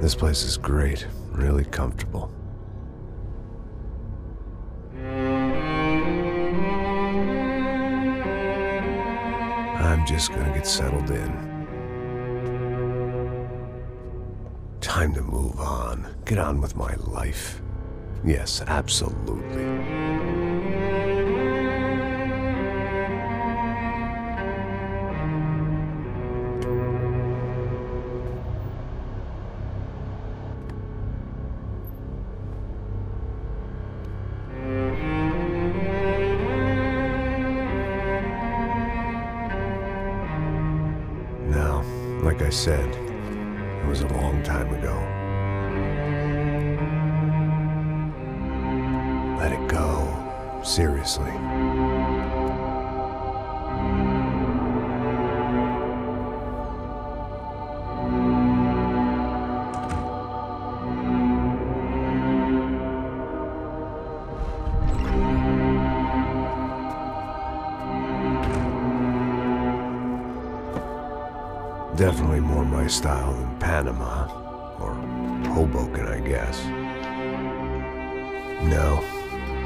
This place is great, really comfortable. I'm just gonna get settled in. Time to move on. Get on with my life. Yes, absolutely. like I said, it was a long time ago. Let it go, seriously. Definitely more my style than Panama, or Hoboken, I guess. No,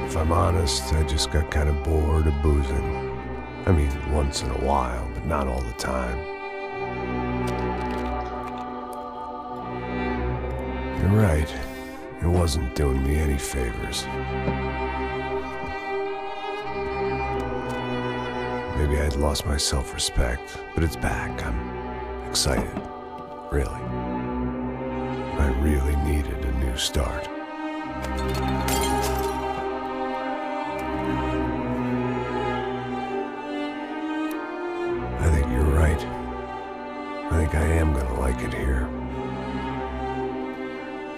if I'm honest, I just got kind of bored of boozing. I mean, once in a while, but not all the time. You're right. It wasn't doing me any favors. Maybe I'd lost my self-respect, but it's back. I'm excited, really. I really needed a new start. I think you're right. I think I am gonna like it here.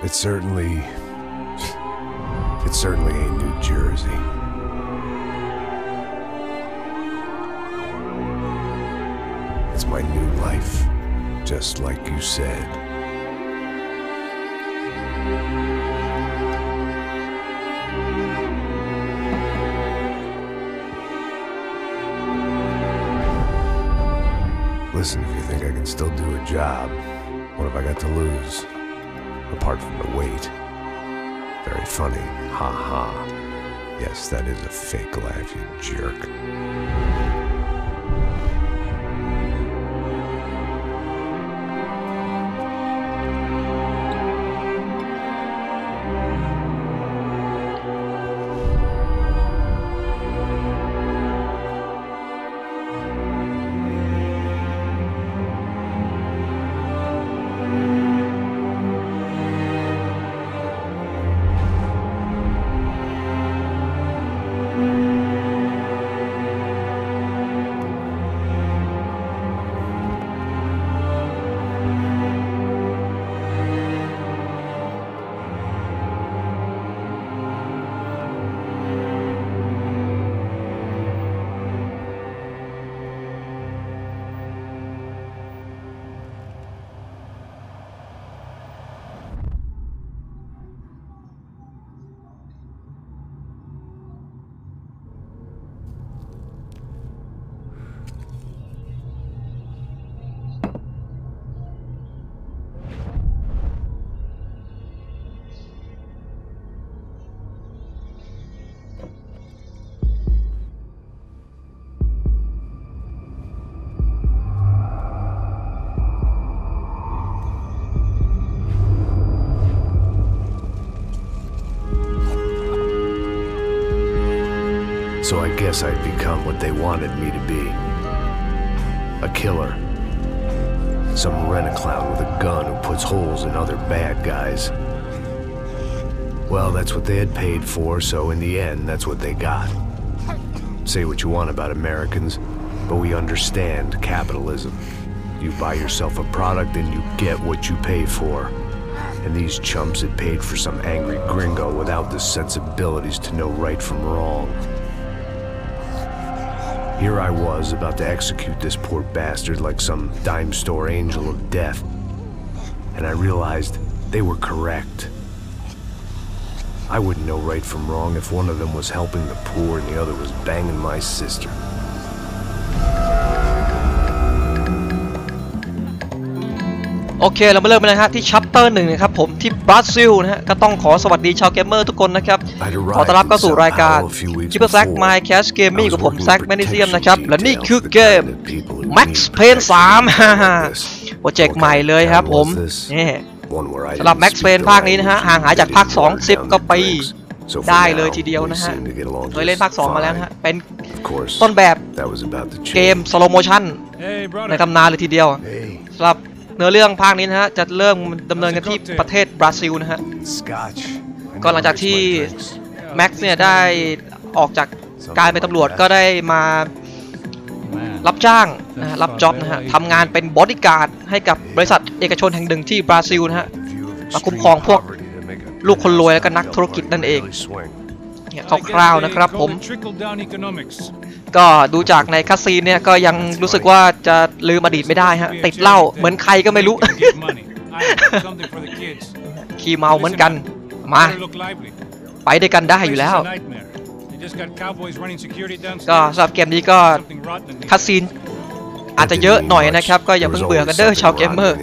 It's certainly... It certainly ain't New Jersey. It's my new life just like you said. Listen, if you think I can still do a job, what have I got to lose? Apart from the weight. Very funny. Ha ha. Yes, that is a fake laugh, you jerk. so I guess I'd become what they wanted me to be. A killer. Some rent-a-clown with a gun who puts holes in other bad guys. Well, that's what they had paid for, so in the end, that's what they got. Say what you want about Americans, but we understand capitalism. You buy yourself a product and you get what you pay for. And these chumps had paid for some angry gringo without the sensibilities to know right from wrong. Here I was about to execute this poor bastard like some dime store angel of death. And I realized they were correct. I wouldn't know right from wrong if one of them was helping the poor and the other was banging my sister. โอเคเรามาเริ่มเลยฮะที่ชัปเตอร์หนึ่งนะครับผมที่บราซิลนะฮะก็ต้องขอสวัสดีชาวเกมเมอร์ทุกคนนะครับขอต้อนรับเข้าสู่รายการคิปเปอร์แซกไมค์แคชเกมมี่กับผมแซกแมนิเซียมนะครับและนี่คือเกม Max Payne 3โปรเจกต์ใหม่เลยครับผมนี่สำหรับ Max Payne ภาคนี้นะฮะห่างหายจากภาค2 10ก็ไปีได้เลยทีเดียวนะฮะเคยเล่นภาค2มาแล้วนะฮะเป็นต้นแบบเกมสโลโมชั่นในตำนานเลยทีเดียวสำหรับเนื้อเรื่องภาคนี้นะฮะจะเริ่มดำเนินกันที่ประเทศบราซิลนะฮะก็หลังจากที่แม็กซ์เนี่ยได้ออกจากการเป็นตำรวจก็ได้มารับจ้างนะะรับจ็อบนะฮะทำงานเป็นบอดี้การ์ดให้กับบริษัทเอกชนแห่งหนึ่งที่บราซิลนะฮะมาคุ้มครองพวกลูกคนรวยและก็นักธุรกิจนั่นเองเนี่ยคร่าวๆนะครับผม ก็ดูจากในคัสซีนเนี่ยก็ยังรู้สึกว่าจะลืมอดีตไม่ได้ฮะติดเหล้าเหมือนใครก็ไม่รู้ขี้เมาเหมือนกันมาไปด้วยกันได้อยู่แล้วก็สำหรับเกมนี้ก็คัสซีนอาจจะเยอะหน่อยนะครับ ก็อย่าเพิ่งเบื่อกันเด้อชาวเกมเมอร์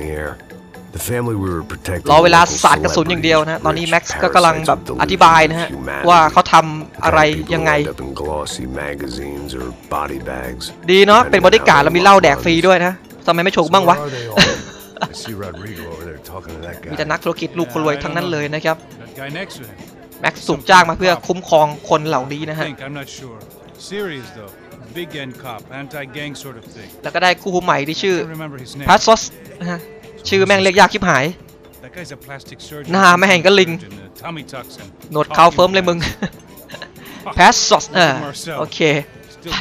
รอเวลาสาดกระสุนอย่างเดียวนะตอนนี้แม็กซ์ก็กำลังแบบอธิบายนะฮะว่าเขาทำอะไรยังไง ดีเนาะเป็นบอดี้การ์ดแล้วมีเหล้าแดกฟรีด้วยนะทำไมไม่โชว์บ้างวะมีแต่นักธุรกิจลูกคนรวยทั้งนั้นเลยนะครับแม็กซ์สูงจ้างมาเพื่อคุ้มครองคนเหล่านี้นะฮะแล้วก็ได้คู่หูใหม่ที่ชื่อพัสซอสนะฮะชื่อแม่งเรียกยากคิบหายหน้าแม่งก็ลิงโหนดเขาเฟิร์มเลยมึงแพสซอสเออโอเค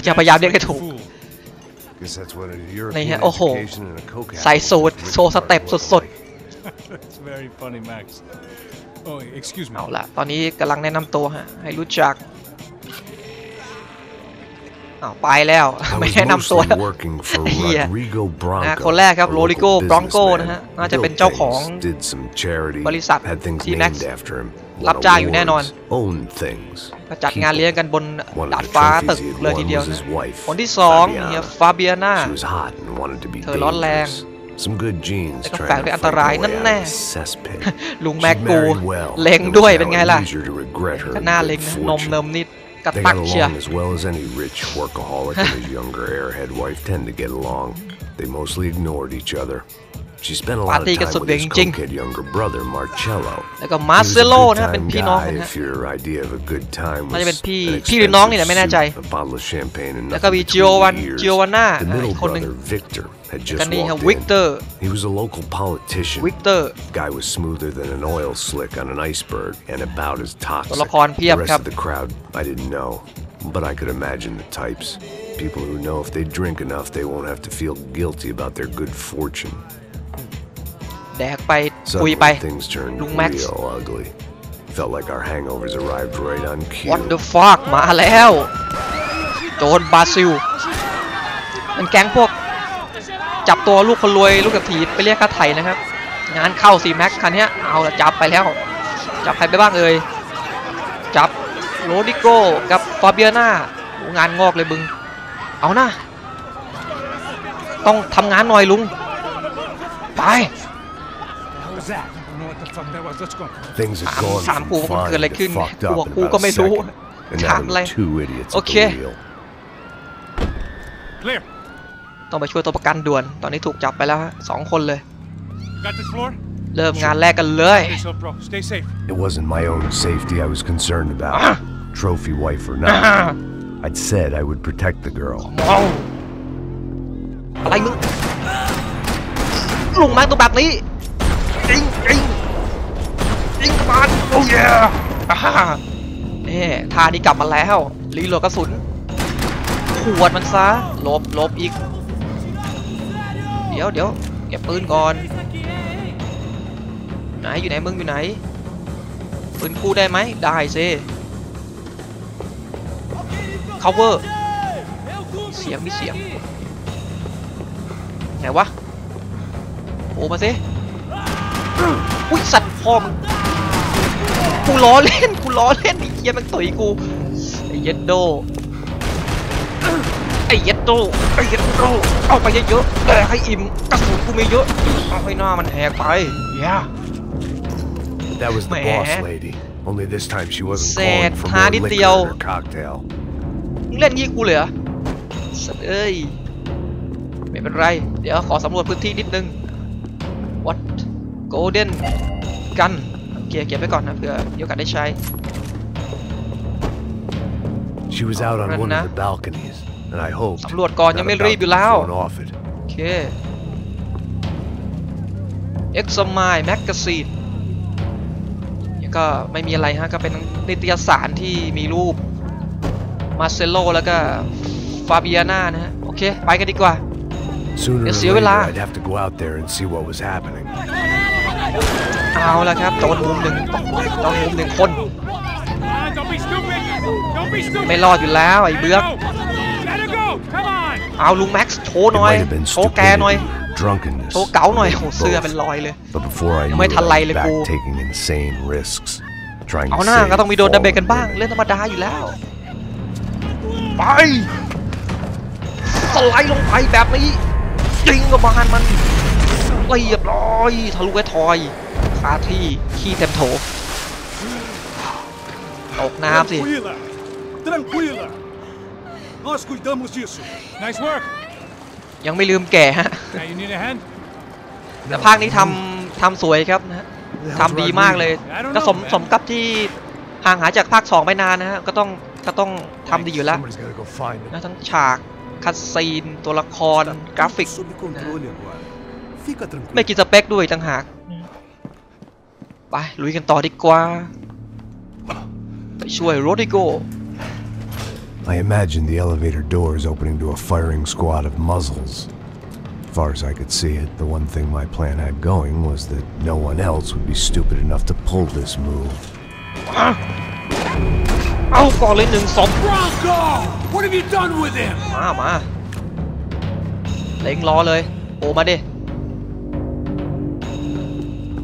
จะพยายามเรียกให้ถูกนี่ฮะโอ้โหใส่สูตรโซสเต็ปสดๆเอาละตอนนี้กำลังแนะนำตัวฮะให้รู้จักไปแล้วไม่แนะนำตัวเฮียนะคนแรกครับโรลิโก้บรองโกนะฮะน่าจะเป็นเจ้าของบริษัททีแม็กซ์รับจ้างอยู่แน่นอนก็จัดงานเลี้ยงกันบนดาดฟ้าตึกเลยทีเดียวคนที่สองเฮียฟาเบียนา เธอร้อนแรงแต่ก็แฝงด้วยอันตรายนั่นแน่ลุงแม็กกูเล็งด้วยเป็นไงล่ะก็น่าเล็งนะนมเนมนิด they got along as well as any rich workaholic and his younger airhead wife tend to get along. They mostly ignored each other, she spent a lot of time with his co younger brother Marcello แล้วก็ Marcello นะครับเป็นพี่น้องกันนะน่าจะเป็นพี่พี่หรือน้องนี่แหละไม่แน่ใจแล้วก็มี The middle brother, Victor had just walked Victor. in. He was a local politician. Victor. Guy was smoother than an oil slick on an iceberg and about as toxic. The rest of the crowd I didn't know, but I could imagine the types. People who know if they drink enough, they won't have to feel guilty about their good fortune. แดกไปคุยไปลุงแม็กซ์ l i k e r i g h t What the fuck มาแล้ว โจนบาซิลมันแก๊งพวกจับตัวลูกคนรวยลูกกับถีไปเรียกค่าไถ่นะครับงานเข้าสีแม็กคันนี้เอาละจับไปแล้ว จับใครไปบ้างเอ่ยจับโรดิโกกับฟาเบียนางานงอกเลยบึงเอานะ ต้องทำงานหน่อยลุงไป that? I don't know what the fuck that was. Let's go. Things had gone สามกูมันเกิดอะไรขึ้นกูกูก็ไม่รู้ถามอะไรโอเค Clear. ต้องไปช่วยตัวประกันด่วน ตอนนี้ถูกจับไปแล้วสองคนเลย เริ่มงานแรกกันเลย It wasn't my own safety I was concerned about. Trophy wife or not, I'd said I would protect the girl. อะไรมึงลงมาตัวแบบนี้จริงจริงจริงมานโอ้ยอ่าเนี่ทานี่กลับ มา แล้วรีโหลดกระสุน ขวด มันซะลบลบอีก เดี๋ยวเดี๋ยวเก็บ ปืน ก่อน ไหน อยู่ไหนมึง อยู่ไหนปืนคู่ ได้ไหมได้ซิ cover เสียงมีเสียงไหนวะ โอ้ มาซิอุ้ยสัตว์พอมกูล้อเล่นกูล้อเล่นไอ้เคียมันตุ๋ยกู ไอ้เย็ดโดไอ้เย็ดโดไอ้เย็ดโดเอาไปเยอะๆแต่ให้อิ่มกระสุนกูไม่เยอะ เอาไปหน้ามันแหกไปเย้ That was the boss lady. Only this time she wasn't calling for more liquor in her cocktail. เล่นยี่กูเลยอะสัตว์เอ้ยไม่เป็นไรเดี๋ยวขอสำรวจพื้นที่นิดนึง What โอเด้นกัน เกียร์เก็บไปก่อนนะเผื่อมีโอกาสได้ใช้ต out on one the balconies, and I hoped สำรวจก่อนยังไม่รีบอยู่แล้วโอเคเอ็กซ์ไมล์แมกกาซีนยังก็ไม่มีอะไรฮะก็เป็นนิตยสารที่มีรูปมาเซโลแล้วก็ฟาเบียนานะฮะโอเคไปกันดีกว่าเดี๋ยวเสียเวลาเอาละครับโดนมุมหนึ่งโดนมุมหนึ่งคน ไม่รอดอยู่แล้วไอ้เบื้อกเอาลุงแม็กซ์โชว์หน่อยโชว์แกหน่อยโชว์เก๋าหน่อยโอ้เสื้อเป็นรอยเลยไม่ทันไรเลยกูเอาหน้าก็ต้องมีโดนดาบเบิกันบ้างเล่นธรรมดาอยู่แล้วไปสไลด์ลงไปแบบนี้ยิงกับบานมันเรียบร้อยทะลุไอ้ทอยคาที่ขี้เต็มโถตกน้ำสิ tranquila. Nós cuidamos disso. Nice work. ยังไม่ลืมแก่ฮะแต่ภาคนี้ทำทำสวยครับนะทำดีมากเลยก็สมสมกับที่ห่างหายจากภาค2ไปนานนะฮะก็ต้องก็ต้องทำดีอยู่แล้วนะทั้งฉากคัดซีนตัวละครกราฟิกนะ I imagine the elevator doors opening to a firing squad of muzzles. far as I could see it, the one thing my plan had going was that no one else would be stupid enough to pull this move. I'll fall in and some Bronco! What have you done with him?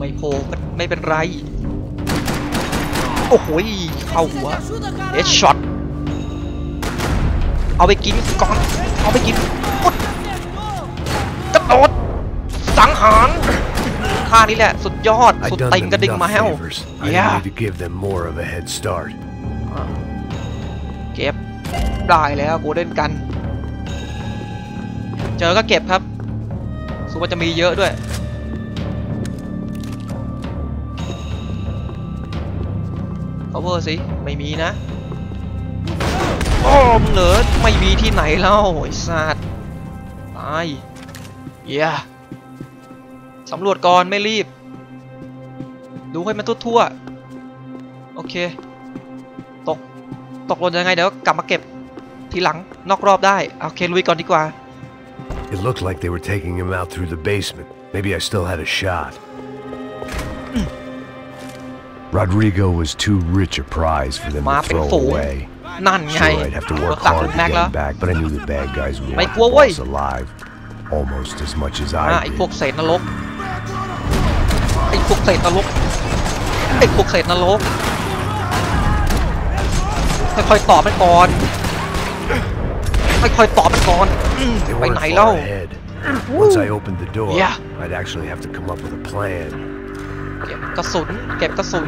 ไม่โผล่ไม่เป็นไร โอ้โหเข้าหัวเอชช็อตเอาไปกินก่อน เอาไปกินกดกระโดดสังหารท่านี้แหละสุดยอดสุดติงกระดิ่งมาแฮวเย้เก็บได้แล้วโกเด้นกันเจอก็เก็บครับซูว่าจะมีเยอะด้วย cover สิไม่มีนะโอ้มเหลือไม่มีที่ไหนเล่าไอ้สัตว์ตายเย้สำรวจก่อนไม่รีบ ดูให้มันทั่วๆโอเคตกตกลนยังไงเดี๋ยวกลับมาเก็บทีหลังนอกรอบได้โอเคลุยก่อนดีกว่า It looked like they were taking him out through the basement. Maybe I still had a shot. Rodrigo was too rich a prize for them to throw away. Sure, I'd have to work hard to get him back, but I knew the bad guys would want the boss alive almost as much as I did. ไอ้พวกเศษนรกไอ้พวกเศษนรกไอ้พวกเศษนรกค่อยๆตอบมันก่อนค่อยๆตอบมันก่อนไปไหนเล่า Once I opened the door, yeah. I'd actually have to come up with a plan. เก็บกระสุน เก็บกระสุน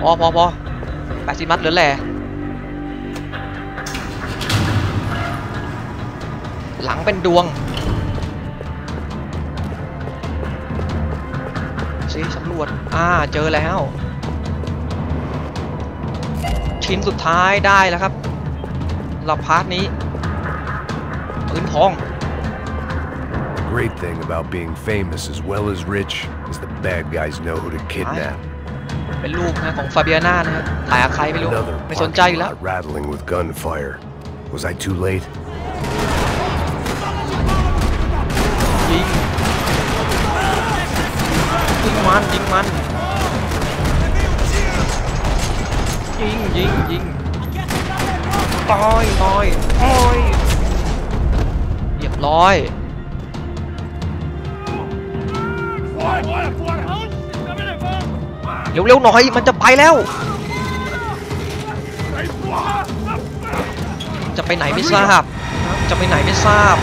พอพอพอแปดสิบมัดเหลือแหล่หลังเป็นดวงสิสำรวจ อ่าเจอแล้ว ชิ้นสุดท้ายได้แล้วครับเราพาร์ทนี้ปืนทอง Great thing about being famous as well as rich means the bad guys know who to kidnap. เป็นลูกนะของฟาเบียนานะถ่ายอใครไม่รู้ไม่สนใจอยู่แล้ว rattling with gunfire. Was I too late? ยิงยิงมันยิงมันยิงยิงยิงต่อยต่อยต่อยเรียบร้อยเร็วๆหน่อยมันจะไปแล้ว จะไปไหนไม่ทราบ จะไปไหนไม่ทราบ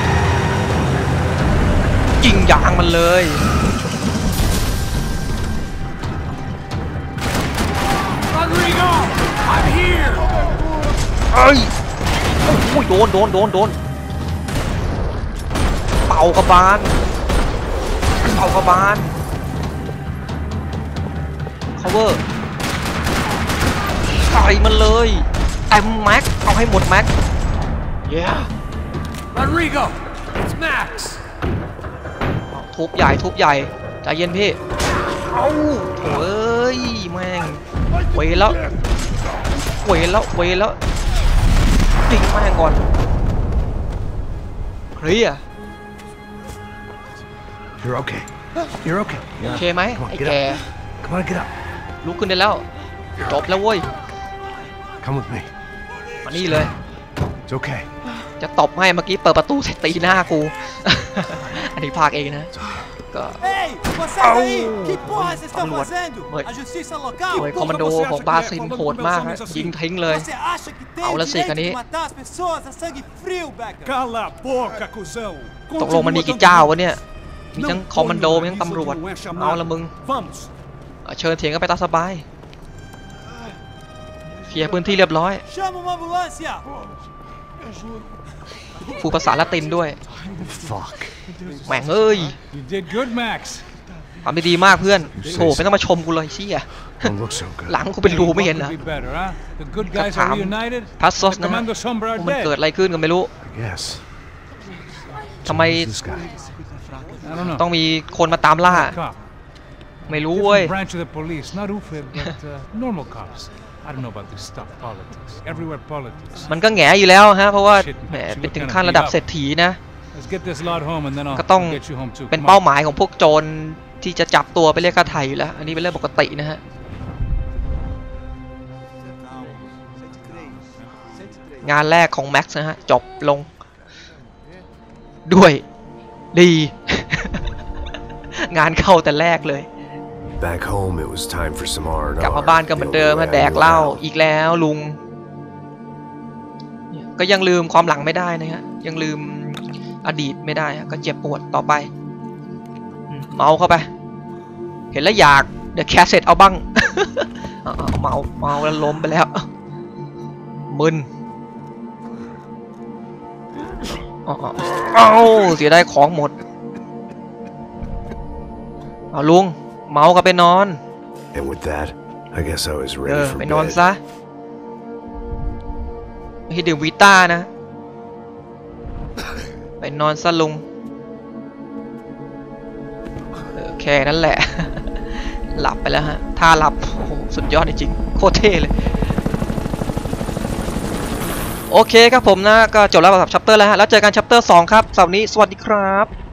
ริงยางมันเลยเอ้ยโอ้ยโดนโดนโดนโดนเป่ากระบาลเป่ากระบาล cover ต่อยมันเลยเต็มแม็กเอาให้หมดแม็ก yeah Rodrigo it's Max ทุบใหญ่ทุบใหญ่ใจเย็นพี่ เอ้าเอ้ย แม่งเวแล้วเวแล้วเวแล้ว ติงแม่งก่อนเคลีย You're okay You're okay โอเคไหมไอ้แก Come on get up ลุกขึ้นได้แล้วจบแล้วเว้ย Come with me มานี่เลย It's okay จะตบให้เมื่อกี้เปิดประตูใส่ตีหน้ากู อันนี้ภาคเองนะก็เ i você a นวยคอมมานโดของบาซินโหดมากฮะยิงทิ้งเลยเอาละสิคันนี้ตกลงมันมีกี่เจ้าวะเนี่ยมีทั้งคอมมานโดมีทั้งตำรวจเอาละมึงเชิญเถียงกันไปตาสบายเคลียร์พื้นที่เรียบร้อยฟูภาษาละตินด้วยแม่งเอ้ยทำได้ดีมากเพื่อนโ่ไม่ต้องมาชมกูเลยเชี่ยหลังกูเป็นรูไม่เห็นเหรอถามพัสซอสนะมันเกิดอะไรขึ้นก็ไม่รู้ทำไมต้องมีคนมาตามล่าไม่รู้เว้ย branch of the police not u f i but uh, normal cops I don't know about this stuff politics everywhere politics มันก็แง่อยู่แล้วฮะเพราะว่าแหมเป็นถึงขั้นระดับเศรษฐีนะก็ต้องเป็นเป้าหมายของพวกโจรที่จะจับตัวไปเรียกค่าไถ่อยู่แล้ว อันนี้เป็นเรื่องปกตินะฮะงานแรกของแม็กซ์นะฮะจบลง ด้วยดี งานเข้าแต่แรกเลย back home, it was time for some R R. กลับมาบ้านก็เหมือนเดิมฮะ แดกเหล้าอีกแล้วลุงก็ยังลืมความหลังไม่ได้นะฮะ ยังลืมอดีตไม่ได้ก็เจ็บปวดต่อไป เมาเข้าไป เห็นแล้วอยากเดี๋ยวแคสเซ็ตเอาบ้างเมาเมาแล้วล้มไปแล้ว มึนเอาเสียได้ของหมดเอาลุงเมาก็ไปนอน And with that I guess I was เอ ready อ for ไปนอนซะไม่ใช้ดื่มวิต้านะไปนอนซะลุงแค่นั้นแหละ หลับไปแล้วฮะท้าหลับสุดยอดจริงโคตรเท่เลยโอเคครับผมนะก็จบแล้วสำหรับชัปเตอร์แล้วฮะแล้วเจอกันชัปเตอร์ 2 ครับสำหรับนี้สวัสดีครับ